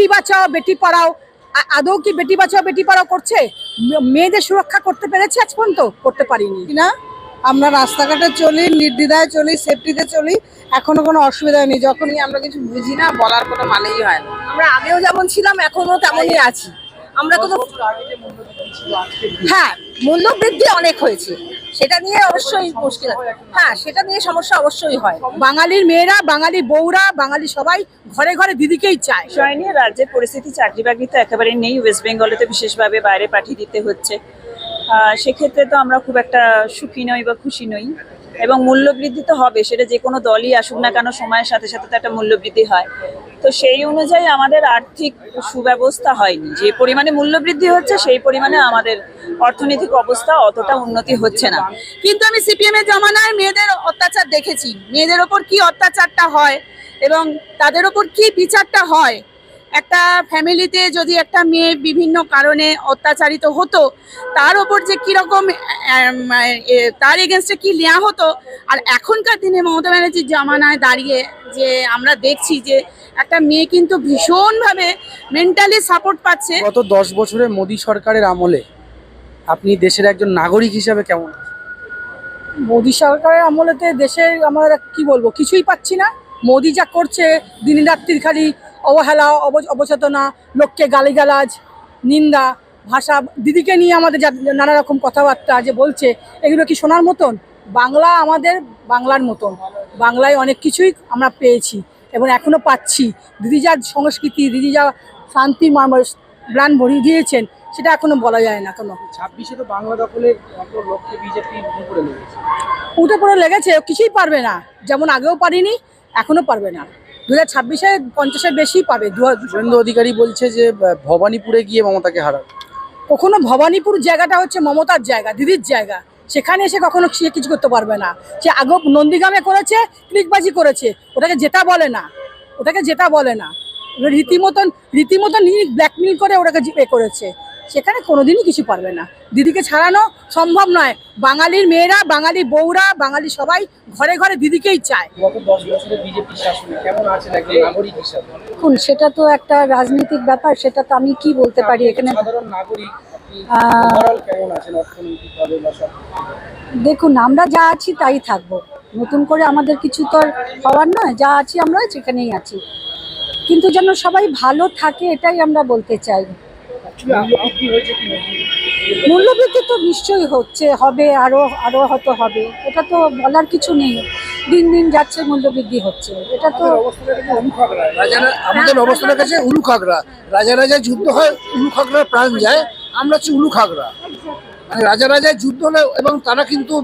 বেটি বাঁচাও বেটি পড়াও। আদৌ কি বেটি বাঁচাও বেটি পড়াও করছে? মেয়েদের সুরক্ষা করতে পেরেছে আজ পর্যন্ত? করতে পারিনি। না আমরা রাস্তাঘাটে চলি নির্দ্বিধায় চলি সেফটিতে চলি এখনও কোনো অসুবিধা নেই। যখনই আমরা কিছু বুঝি না বলার কোনো মানেই হয় না। আমরা আগেও যেমন ছিলাম এখনও তেমনই আছি। আমরা কোনো হ্যাঁ মূল্য বৃদ্ধি অনেক হয়েছে। সেটা নিয়ে অবশ্যই মুশকিল হ্যাঁ। সেটা নিয়ে সমস্যা অবশ্যই হয়। বাঙালির মেয়েরা বাঙালি বউরা বাঙালি সবাই ঘরে ঘরে দিদিকেই চায়। বিষয় নিয়ে রাজ্যের পরিস্থিতি চাকরি বাকরি তো একেবারে নেই। ওয়েস্ট বেঙ্গলে তো বিশেষভাবে বাইরে পাঠিয়ে দিতে হচ্ছে। সেক্ষেত্রে তো আমরা খুব একটা সুখী নই বা খুশি নই। এবং মূল্যবৃদ্ধি তো হবে সেটা যে কোনো দলই আসুক না কেন সময়ের সাথে সাথে তো একটা মূল্যবৃদ্ধি হয়। তো সেই অনুযায়ী আমাদের আর্থিক সুব্যবস্থা হয়নি। যে পরিমাণে মূল্যবৃদ্ধি হচ্ছে সেই পরিমাণে আমাদের অর্থনৈতিক অবস্থা অতটা উন্নতি হচ্ছে না। কিন্তু আমি সিপিএম এর জমানায় মেয়েদের অত্যাচার দেখেছি। মেয়েদের ওপর কি অত্যাচারটা হয় এবং তাদের ওপর কি বিচারটা হয়? একটা ফ্যামিলিতে যদি একটা মেয়ে বিভিন্ন কারণে অত্যাচারিত হতো, তার ওপর যে কীরকম তার এগেনস্টে কি নেওয়া হতো? আর এখনকার দিনে মমতা ব্যানার্জির জামানায় দাঁড়িয়ে যে আমরা দেখছি যে একটা মেয়ে কিন্তু ভীষণভাবে মেন্টালি সাপোর্ট পাচ্ছে। গত দশ বছরে মোদী সরকারের আমলে আপনি দেশের একজন নাগরিক হিসাবে কেমন? মোদী সরকারের আমলেতে দেশের আমরা কি বলব? কিছুই পাচ্ছি না। মোদী যা করছে দিন রাত্রির খালি অবহেলা অব- অবচেতনা, লোককে গালিগালাজ, নিন্দা, ভাষা, দিদিকে নিয়ে আমাদের যা নানা রকম কথাবার্তা যে বলছে, এগুলো কি শোনার মতন? বাংলা আমাদের বাংলার মতন। বাংলায় অনেক কিছুই আমরা পেয়েছি এবং এখনও পাচ্ছি। দিদি যা সংস্কৃতি, দিদি যা শান্তি প্রাণ ভরিয়ে দিয়েছেন সেটা এখনও বলা যায় না কোনো। ছাব্বিশে তো বাংলা দখলের লক্ষ্যে বিজেপি উপরে লেগেছে। উঠে পড়ে লেগেছে ও কিছুই পারবে না। যেমন আগেও পারিনি এখনও পারবে না। দু হাজার ছাব্বিশে পঞ্চাশের বেশি পাবে দু হাজার- শুভেন্দু অধিকারী বলছে যে ভবানীপুরে গিয়ে মমতাকে হারাবে। কখনো ভবানীপুর জায়গাটা হচ্ছে মমতার জায়গা দিদির জায়গা। সেখানে এসে কখনো সে কিছু করতে পারবে না। সে আগেও নন্দীগ্রামে করেছে ক্লিকবাজি করেছে। ওটাকে জেতা বলে না। ওটাকে জেতা বলে না। রীতিমতন রীতিমতন ব্ল্যাকমেল করে ওটাকে এ করেছে। সেখানে কোনোদিনই কিছু পারবে না। দিদিকে ছাড়ানো সম্ভব নয়। বাঙালির মেয়েরা বাঙালি বউরা বাঙালি সবাই ঘরে ঘরে দিদিকেই চায়। দেখুন সেটা তো একটা রাজনৈতিক ব্যাপার সেটা তো আমি কি বলতে পারি এখানে? দেখুন আমরা যা আছি তাই থাকব। নতুন করে আমাদের কিছু তো হওয়ার নয় যা আছি আমরা সেখানেই আছি। কিন্তু যেন সবাই ভালো থাকে এটাই আমরা বলতে চাই। মূল্যবৃদ্ধি তো নিশ্চয়ই হচ্ছে হবে আরও আরও হয়তো হবে। এটা তো বলার কিছু নেই। দিন দিন যাচ্ছে মূল্যবৃদ্ধি হচ্ছে। এটা তো আমাদের অবস্থানের কাছে উলু খাগড়া রাজা রাজায় যুদ্ধ হয় উলু খাগড়ার প্রাণ যায়। আমরা হচ্ছে উলু খাগড়া মানে রাজা রাজায় যুদ্ধ হলে এবং তারা কিন্তু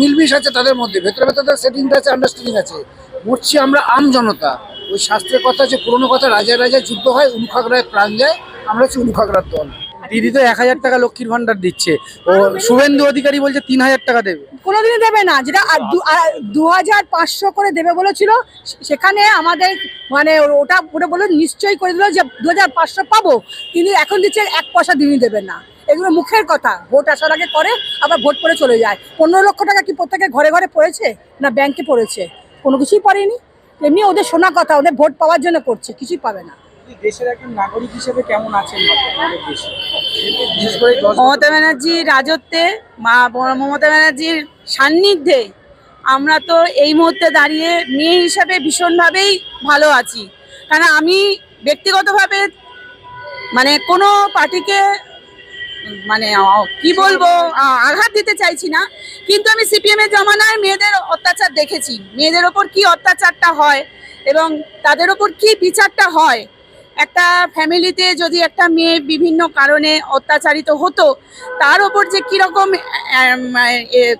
মিলমিশ আছে তাদের মধ্যে। ভেতরে ভেতরে তাদের সেটিংটা আছে আন্ডারস্ট্যান্ডিং আছে। মরছি আমরা আম জনতা। ওই শাস্ত্রের কথা যে পুরোনো কথা রাজা রাজায় যুদ্ধ হয় উলু খাগড়ায় প্রাণ যায়। আমরা হচ্ছে উলু দল। দিদি তো এক হাজার টাকা লক্ষ্মীর ভান্ডার দিচ্ছে। ও শুভেন্দু অধিকারী বলছে তিন হাজার টাকা দেবে। কোনোদিনই দেবে না, যেটা দু- হাজার পাঁচশো করে দেবে বলেছিল সেখানে আমাদের মানে ওটা ওটা বলে নিশ্চয়ই করে দিল যে দু হাজার পাঁচশো পাবো, কিন্তু এখন দিচ্ছে এক পয়সা দিনই দেবেন না। এগুলো মুখের কথা, ভোট আসার আগে করে, আবার ভোট পরে চলে যায়। পনেরো লক্ষ টাকা কি প্রত্যেকের ঘরে ঘরে পড়েছে, না ব্যাংকে পড়েছে? কোনো কিছুই পড়েনি। এমনি ওদের শোনা কথা, ওদের ভোট পাওয়ার জন্য করছে, কিছুই পাবে না। দেশের একজন নাগরিক হিসেবে কেমন আছেন মমতা ব্যানার্জির রাজত্বে, মা মমতা ব্যানার্জির সান্নিধ্যে আমরা তো এই মুহূর্তে দাঁড়িয়ে মেয়ে হিসাবে ভীষণভাবেই ভালো আছি। কারণ আমি ব্যক্তিগতভাবে মানে কোনো পার্টিকে মানে কি বলব আঘাত দিতে চাইছি না। কিন্তু আমি সিপিএম এর জমানায় মেয়েদের অত্যাচার দেখেছি। মেয়েদের ওপর কি অত্যাচারটা হয় এবং তাদের ওপর কি বিচারটা হয় একটা ফ্যামিলিতে যদি একটা মেয়ে বিভিন্ন কারণে অত্যাচারিত হতো, তার ওপর যে কীরকম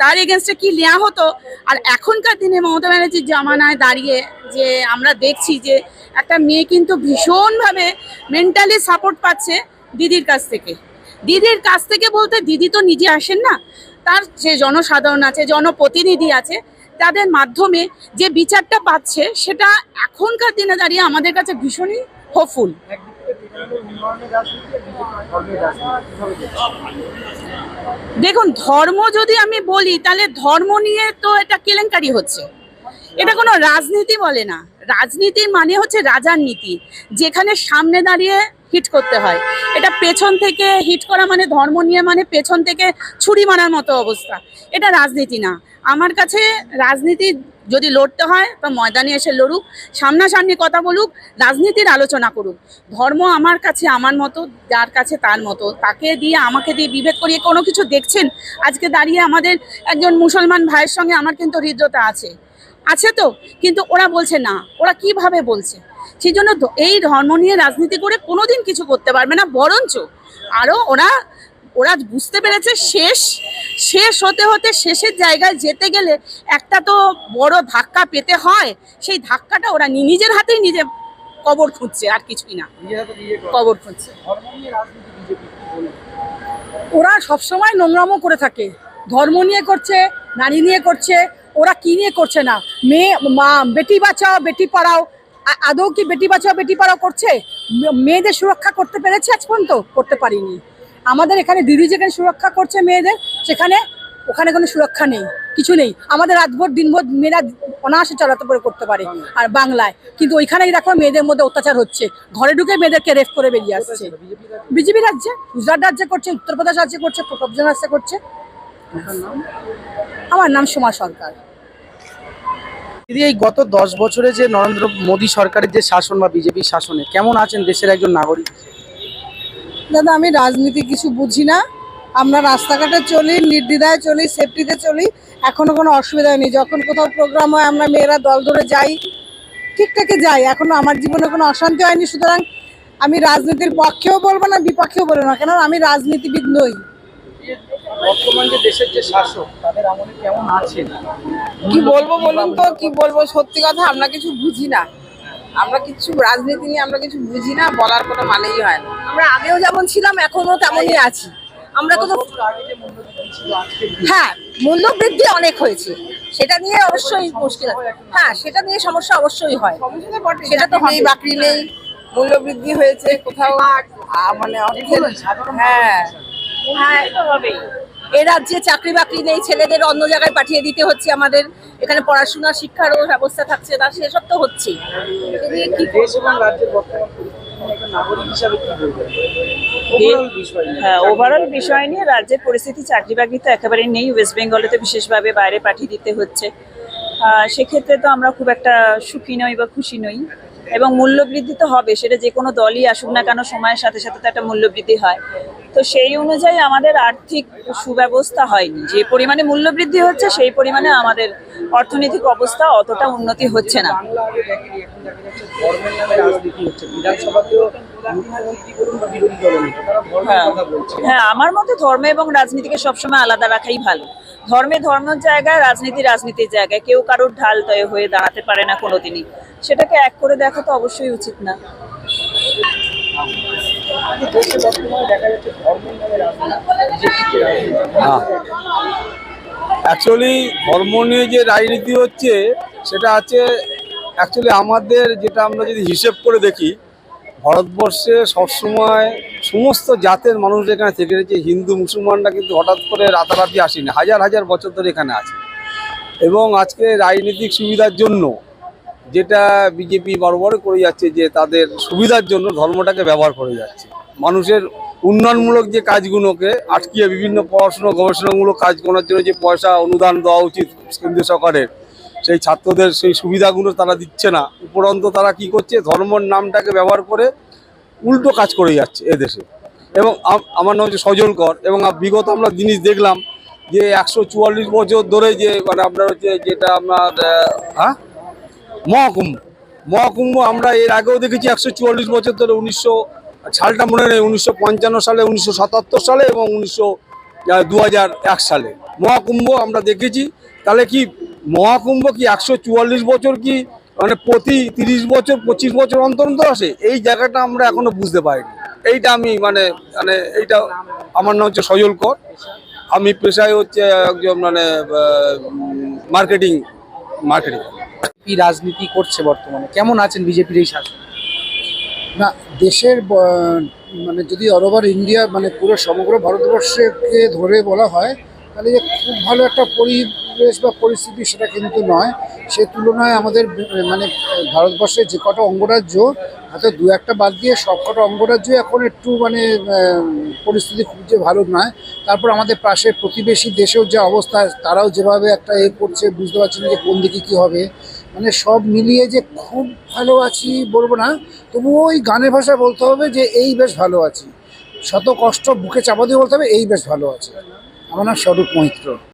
তার এগেনস্টে কি নেওয়া হতো, আর এখনকার দিনে মমতা ব্যানার্জির জামানায় দাঁড়িয়ে যে আমরা দেখছি যে একটা মেয়ে কিন্তু ভীষণভাবে মেন্টালি সাপোর্ট পাচ্ছে দিদির কাছ থেকে। দিদির কাছ থেকে বলতে দিদি তো নিজে আসেন না, তার যে জনসাধারণ আছে, জনপ্রতিনিধি আছে, তাদের মাধ্যমে যে বিচারটা পাচ্ছে, সেটা এখনকার দিনে দাঁড়িয়ে আমাদের কাছে ভীষণই হোপফুল দেখুন, ধর্ম যদি আমি বলি, তাহলে ধর্ম নিয়ে তো এটা কেলেঙ্কারি হচ্ছে। এটা কোনো রাজনীতি বলে না। রাজনীতির মানে হচ্ছে রাজার নীতি, যেখানে সামনে দাঁড়িয়ে হিট করতে হয়। এটা পেছন থেকে হিট করা মানে ধর্ম নিয়ে মানে পেছন থেকে ছুরি মারার মতো অবস্থা। এটা রাজনীতি না। আমার কাছে রাজনীতি যদি লড়তে হয়, তো ময়দানে এসে লড়ুক, সামনাসামনি কথা বলুক, রাজনীতির আলোচনা করুক। ধর্ম আমার কাছে আমার মতো, যার কাছে তার মতো। তাকে দিয়ে, আমাকে দিয়ে বিভেদ করিয়ে কোনো কিছু দেখছেন? আজকে দাঁড়িয়ে আমাদের একজন মুসলমান ভাইয়ের সঙ্গে আমার কিন্তু হৃদ্রতা আছে। আছে তো, কিন্তু ওরা বলছে না। ওরা কীভাবে বলছে? সেই জন্য এই ধর্ম নিয়ে রাজনীতি করে কোনোদিন কিছু করতে পারবে না, বরঞ্চ আরও ওরা ওরা বুঝতে পেরেছে শেষ শেষ হতে হতে শেষের জায়গায় যেতে গেলে একটা তো বড় ধাক্কা পেতে হয় সেই ধাক্কাটা ওরা নিজের হাতেই নিজে কবর খুঁজছে আর কিছুই না। কবর খুঁজছে? ওরা সবসময় নোংরামো করে থাকে। ধর্ম নিয়ে করছে নারী নিয়ে করছে ওরা কি নিয়ে করছে না? মেয়ে মা বেটি বাঁচাও বেটি পড়াও। আদৌ কি বেটি বাঁচাও বেটি পড়াও করছে? মেয়েদের সুরক্ষা করতে পেরেছে আজ পর্যন্ত? করতে পারিনি। আমাদের এখানে দিদি যেখানে সুরক্ষা করছে মেয়েদের, সেখানে ওখানে কোনো সুরক্ষা নেই, কিছু নেই। আমাদের রাতভর, দিনভর মেয়েরা অনায়াসে চলাতে পরে করতে পারে আর বাংলায়। কিন্তু ওইখানে দেখো মেয়েদের মধ্যে অত্যাচার হচ্ছে। ঘরে ঢুকে মেয়েদেরকে রেফ করে বেরিয়ে আসছে। বিজেপি রাজ্যে, গুজরাট রাজ্যে করছে, উত্তরপ্রদেশ রাজ্যে করছে সবজন রাজ্যে করছে। আমার নাম সোমা সরকার। দিদি, এই গত দশ বছরে যে নরেন্দ্র মোদী সরকারের যে শাসন বা বিজেপির শাসনে কেমন আছেন দেশের একজন নাগরিক দাদা আমি রাজনীতি কিছু বুঝি না। আমরা রাস্তাঘাটে চলি নির্দ্বিধায় চলি সেফটিতে চলি। এখনও কোনো অসুবিধা নেই যখন কোথাও প্রোগ্রাম হয় আমরা মেয়েরা দল ধরে যাই। ঠিকঠাকই যাই। এখনও আমার জীবনে কোনো অশান্তি হয়নি। সুতরাং আমি রাজনীতির পক্ষেও বলব না বিপক্ষেও বলব না। কেন আমি রাজনীতিবিদ নই। বর্তমান যে দেশের যে শাসক তাদের আমলে কেমন আছেন? কি বলব বলুন তো? কি বলব? সত্যি কথা আমরা কিছু বুঝি না। আমরা কিছু রাজনীতি নিয়ে আমরা কিছু বুঝি না বলার কোনো মানেই হয় না। আমরা আগেও যেমন ছিলাম এখনও তেমনই আছি। আমরা কোনো হ্যাঁ মূল্য বৃদ্ধি অনেক হয়েছে। সেটা নিয়ে অবশ্যই মুশকিল হ্যাঁ সেটা নিয়ে সমস্যা অবশ্যই হয়। সেটা তো হবেই। বাকরি নেই। মূল্য বৃদ্ধি হয়েছে কোথাও। আ, মানে অর্থের হ্যাঁ। হ্যাঁ এ রাজ্যে চাকরি বাকরি নেই ছেলেদের অন্য জায়গায় পাঠিয়ে দিতে হচ্ছে আমাদের। এখানে পড়াশোনা শিক্ষারও ব্যবস্থা থাকছে না সেসব তো হচ্ছেই। হ্যাঁ ওভারঅল বিষয় নিয়ে রাজ্যের পরিস্থিতি চাকরি বাকরি তো একেবারে নেই। ওয়েস্ট বেঙ্গলে তো বিশেষভাবে বাইরে পাঠিয়ে দিতে হচ্ছে। সেক্ষেত্রে তো আমরা খুব একটা সুখী নই বা খুশি নই। এবং মূল্যবৃদ্ধি তো হবে, সেটা যে কোনো দলই আসুক না কেন, সময়ের সাথে সাথে তো একটা মূল্যবৃদ্ধি হয়। তো সেই অনুযায়ী আমাদের আর্থিক সুব্যবস্থা হয়নি। যে পরিমাণে মূল্যবৃদ্ধি হচ্ছে, সেই পরিমাণে আমাদের অর্থনৈতিক অবস্থা অতটা উন্নতি হচ্ছে না। হ্যাঁ হ্যাঁ আমার মতে ধর্ম এবং রাজনীতিকে সবসময় আলাদা রাখাই ভালো। ধর্মে ধর্মের জায়গায়, রাজনীতি রাজনীতির জায়গায়। কেউ কারোর ঢাল তয় হয়ে দাঁড়াতে পারে না কোনোদিনই। সেটাকে এক করে দেখা তো অবশ্যই উচিত না। অ্যাকচুয়ালি ধর্ম নিয়ে যে রাজনীতি হচ্ছে, সেটা আছে অ্যাকচুয়ালি আমাদের যেটা আমরা যদি হিসেব করে দেখি, ভারতবর্ষে সবসময় সমস্ত জাতের মানুষ এখানে থেকে রয়েছে। হিন্দু, মুসলমানরা কিন্তু হঠাৎ করে রাতারাতি আসেনি, হাজার হাজার বছর ধরে এখানে আছে। এবং আজকে রাজনৈতিক সুবিধার জন্য যেটা বিজেপি বরাবর করে যাচ্ছে যে তাদের সুবিধার জন্য ধর্মটাকে ব্যবহার করে যাচ্ছে। মানুষের উন্নয়নমূলক যে কাজগুলোকে আটকিয়ে বিভিন্ন পড়াশোনা, গবেষণামূলক কাজ করার জন্য যে পয়সা, অনুদান দেওয়া উচিত কেন্দ্রীয় সরকারের, সেই ছাত্রদের সেই সুবিধাগুলো তারা দিচ্ছে না। উপরন্ত তারা কি করছে? ধর্মর নামটাকে ব্যবহার করে উল্টো কাজ করে যাচ্ছে এদেশে। এবং আমার নাম হচ্ছে সজল কর এবং বিগত আমরা জিনিস দেখলাম যে একশো চুয়াল্লিশ বছর ধরে যে মানে আপনার হচ্ছে যেটা আপনার হ্যাঁ? মহাকুম্ভ মহাকুম্ভ আমরা এর আগেও দেখেছি একশো চুয়াল্লিশ বছর ধরে উনিশশো, সালটা মনে নেই, উনিশশো পঞ্চান্ন সালে, উনিশশো সাতাত্তর সালে এবং উনিশশো দু সালে। মহাকুম্ভ আমরা দেখেছি। তাহলে কি মহাকুম্ভ কি একশো চুয়াল্লিশ বছর কি মানে প্রতি তিরিশ বছর, পঁচিশ বছর অন্তর অন্তর আসে? এই জায়গাটা আমরা এখনও বুঝতে পারিনি। এইটা আমি মানে মানে এইটা আমার নাম হচ্ছে সজল কর। আমি পেশায় হচ্ছে একজন মানে মার্কেটিং মার্কেটিং বিজেপি রাজনীতি করছে বর্তমানে? কেমন আছেন বিজেপির এই শাসন? না, দেশের মানে যদি অল ওভার ইন্ডিয়া মানে পুরো সমগ্র ভারতবর্ষকে ধরে বলা হয়, তাহলে যে খুব ভালো একটা পরিবেশ বা পরিস্থিতি সেটা কিন্তু নয়। সে তুলনায় আমাদের মানে ভারতবর্ষের যে কটা অঙ্গরাজ্য হয়তো দু একটা বাদ দিয়ে সব কটা অঙ্গরাজ্য এখন একটু মানে পরিস্থিতি খুব যে ভালো নয়। তারপর আমাদের পাশে প্রতিবেশী দেশেও যে অবস্থা, তারাও যেভাবে একটা এ করছে, বুঝতে পারছেন না যে কোন দিকে কী হবে। মানে সব মিলিয়ে যে খুব ভালো আছি বলব না, তবুও ওই গানের ভাষা বলতে হবে যে এই বেশ ভালো আছি। শত কষ্ট বুকে চাপা দিয়ে বলতে হবে, এই বেশ ভালো আছে। আমার নাম স্বরূপ মৈত্র।